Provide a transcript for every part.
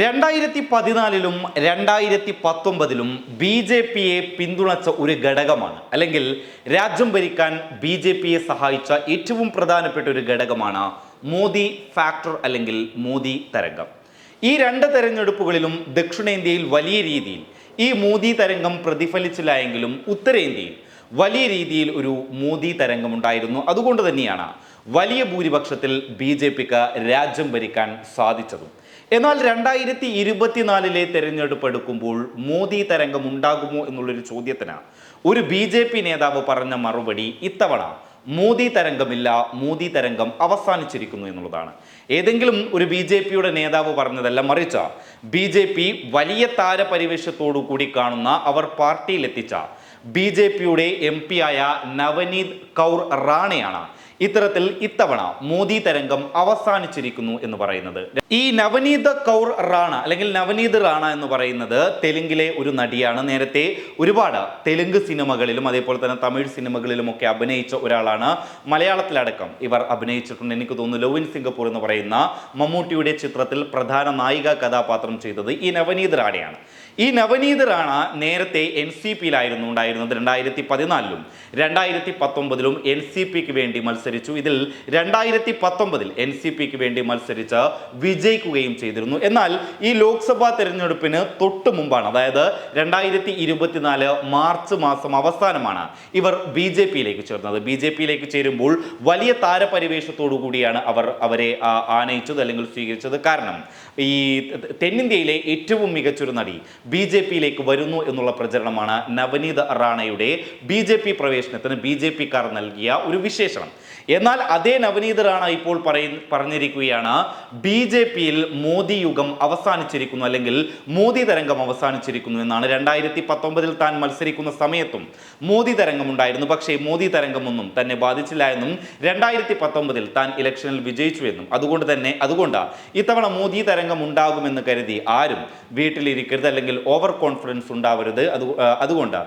രണ്ടായിരത്തി പതിനാലിലും രണ്ടായിരത്തി പത്തൊമ്പതിലും B J പിയെ പിന്തുണച്ച ഒരു ഘടകമാണ്. അല്ലെങ്കിൽ രാജ്യം ഭരിക്കാൻ ബി ജെ പിയെ സഹായിച്ച ഏറ്റവും പ്രധാനപ്പെട്ട ഒരു ഘടകമാണ് മോദി ഫാക്ടർ അല്ലെങ്കിൽ മോദി തരംഗം. ഈ രണ്ട് തെരഞ്ഞെടുപ്പുകളിലും ദക്ഷിണേന്ത്യയിൽ വലിയ രീതിയിൽ ഈ മോദി തരംഗം പ്രതിഫലിച്ചില്ല എങ്കിലും ഉത്തരേന്ത്യയിൽ വലിയ രീതിയിൽ ഒരു മോദി തരംഗമുണ്ടായിരുന്നു അതുകൊണ്ട് തന്നെയാണ് വലിയ ഭൂരിപക്ഷത്തിൽ ബി ജെ പിക്ക് രാജ്യം ഭരിക്കാൻ സാധിച്ചതും. എന്നാൽ രണ്ടായിരത്തി ഇരുപത്തിനാലിലെ തെരഞ്ഞെടുപ്പ് എടുക്കുമ്പോൾ മോദി തരംഗം ഉണ്ടാകുമോ എന്നുള്ളൊരു ചോദ്യത്തിന് ഒരു ബി ജെ പി നേതാവ് പറഞ്ഞ മറുപടി ഇത്തവണ മോദി തരംഗമില്ല മോദി തരംഗം അവസാനിച്ചിരിക്കുന്നു എന്നുള്ളതാണ്. ഏതെങ്കിലും ഒരു ബി ജെ പിയുടെ നേതാവ് പറഞ്ഞതല്ല മറിച്ച ബി ജെ പി വലിയ താരപരിവേഷത്തോടു കൂടി കാണുന്ന അവർ പാർട്ടിയിലെത്തിച്ച. ബി ജെ പിയുടെ എം പി ആയ നവനീത് കൗർ റാണയാണ് ഇത്തരത്തിൽ ഇത്തവണ മോദി തരംഗം അവസാനിച്ചിരിക്കുന്നു എന്ന് പറയുന്നത്. ഈ നവനീത് കൗർ റാണ അല്ലെങ്കിൽ നവനീത് റാണ എന്ന് പറയുന്നത് തെലുങ്കിലെ ഒരു നടിയാണ്. നേരത്തെ ഒരുപാട് തെലുങ്ക് സിനിമകളിലും അതേപോലെ തന്നെ തമിഴ് സിനിമകളിലും ഒക്കെ അഭിനയിച്ച ഒരാളാണ്. മലയാളത്തിലടക്കം ഇവർ അഭിനയിച്ചിട്ടുണ്ട്. എനിക്ക് തോന്നുന്നു ലോവിൻ സിംഗപ്പൂർ എന്ന് പറയുന്ന മമ്മൂട്ടിയുടെ ചിത്രത്തിൽ പ്രധാന നായിക കഥാപാത്രം ചെയ്തത് ഈ നവനീത് റാണയാണ്. ഈ നവനീത് റാണ നേരത്തെ എൻ സി പിയിലായിരുന്നു രണ്ടായിരത്തി പതിനാലിലും രണ്ടായിരത്തി പത്തൊമ്പതിലും എൻ സി പിക്ക് വേണ്ടി മത്സരിച്ചു. ഇതിൽ രണ്ടായിരത്തി പത്തൊമ്പതിൽ എൻ സി പിക്ക് വേണ്ടി മത്സരിച്ച് വിജയിക്കുകയും ചെയ്തിരുന്നു. എന്നാൽ ഈ ലോക്സഭാ തെരഞ്ഞെടുപ്പിന് തൊട്ട് മുമ്പാണ് അതായത് രണ്ടായിരത്തി ഇരുപത്തിനാല് മാർച്ച് മാസം അവസാനമാണ് ഇവർ ബി ജെ പിയിലേക്ക് ചേർന്നത്. ബി ജെ പിയിലേക്ക് ചേരുമ്പോൾ വലിയ താരപരിവേഷത്തോടു കൂടിയാണ് അവർ അവരെ ആനയിച്ചത് അല്ലെങ്കിൽ സ്വീകരിച്ചത്. കാരണം ഈ തെന്നിന്ത്യയിലെ ഏറ്റവും മികച്ചൊരു നടി ബി ജെ പിയിലേക്ക് വരുന്നു എന്നുള്ള പ്രചരണമാണ് നവനീത് റാണയുടെ ബി ജെ പി പ്രവേശനത്തിന് ബി ജെ പിക്കാർ നൽകിയ ഒരു വിശേഷണം. എന്നാൽ അതേ നവനീത് ഇപ്പോൾ പറയ പറഞ്ഞിരിക്കുകയാണ്. ബി ജെ പിയിൽ മോദി യുഗം അവസാനിച്ചിരിക്കുന്നു അല്ലെങ്കിൽ മോദി തരംഗം അവസാനിച്ചിരിക്കുന്നു എന്നാണ്. രണ്ടായിരത്തി പത്തൊമ്പതിൽ താൻ മത്സരിക്കുന്ന സമയത്തും മോദി തരംഗം ഉണ്ടായിരുന്നു പക്ഷേ മോദി തരംഗമൊന്നും തന്നെ ബാധിച്ചില്ല എന്നും രണ്ടായിരത്തി പത്തൊമ്പതിൽ താൻ ഇലക്ഷനിൽ വിജയിച്ചു എന്നും. അതുകൊണ്ട് തന്നെ അതുകൊണ്ടാണ് ഇത്തവണ മോദി തരംഗം ഉണ്ടാകുമെന്ന് കരുതി ആരും വീട്ടിലിരിക്കരുത് അല്ലെങ്കിൽ ഓവർ കോൺഫിഡൻസ് ഉണ്ടാവരുത്. അത് അതുകൊണ്ട്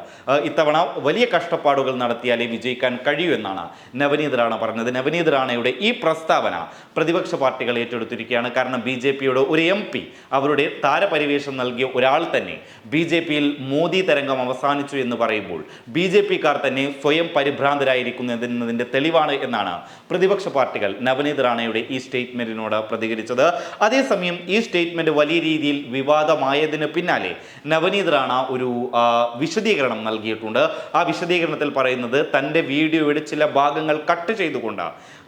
ഇത്തവണ വലിയ കഷ്ടപ്പാടുകൾ നടത്തിയാലേ വിജയിക്കാൻ കഴിയൂ എന്നാണ് നവനീത് റാണ പറഞ്ഞത് നവനീത് റാണയുടെ ഈ പ്രസ്താവന. പ്രതിപക്ഷ പാർട്ടികൾ ഏറ്റെടുത്തിരിക്കുകയാണ്. കാരണം ബി ജെ പിയുടെ ഒരു എം പി അവരുടെ താരപരിവേഷം നൽകിയ ഒരാൾ തന്നെ ബി ജെ പിയിൽ മോദി തരംഗം അവസാനിച്ചു എന്ന് പറയുമ്പോൾ ബി ജെ പിക്കാർ തന്നെ സ്വയം പരിഭ്രാന്തരായിരിക്കുന്നതിന്റെ തെളിവാണ് എന്നാണ് പ്രതിപക്ഷ പാർട്ടികൾ നവനീത് റാണയുടെ ഈ സ്റ്റേറ്റ്മെന്റിനോട് പ്രതികരിച്ചത്. അതേസമയം ഈ സ്റ്റേറ്റ്മെന്റ് വലിയ രീതിയിൽ വിവാദമായതിന് പിന്നാലെ നവനീത് റാണ ഒരു വിശദീകരണം നൽകിയിട്ടുണ്ട്. ആ വിശദീകരണത്തിൽ പറയുന്നത് തന്റെ വീഡിയോയുടെ ചില ഭാഗങ്ങൾ കട്ട് ചെയ്തുകൊണ്ട്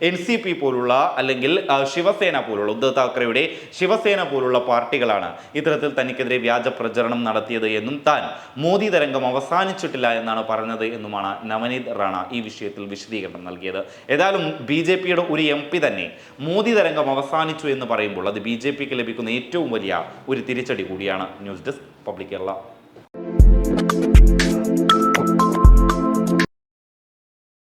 എൻ സി പി പോലുള്ള അല്ലെങ്കിൽ ശിവസേന പോലുള്ള ഉദ്ധവ് താക്കറെയുടെ ശിവസേന പോലുള്ള പാർട്ടികളാണ് ഇത്തരത്തിൽ തനിക്കെതിരെ വ്യാജ പ്രചരണം നടത്തിയത് എന്നും താൻ മോദി തരംഗം അവസാനിച്ചിട്ടില്ല എന്നാണ് പറഞ്ഞത് എന്നുമാണ് നവനീത് റാണ ഈ വിഷയത്തിൽ വിശദീകരണം നൽകിയത്. ഏതായാലും ബി ജെ പിയുടെ ഒരു എം പി തന്നെ മോദി തരംഗം അവസാനിച്ചു എന്ന് പറയുമ്പോൾ അത് ബി ജെ പിക്ക് ലഭിക്കുന്ന ഏറ്റവും വലിയ ഒരു തിരിച്ചടി കൂടിയാണ്. News desk public Kerala.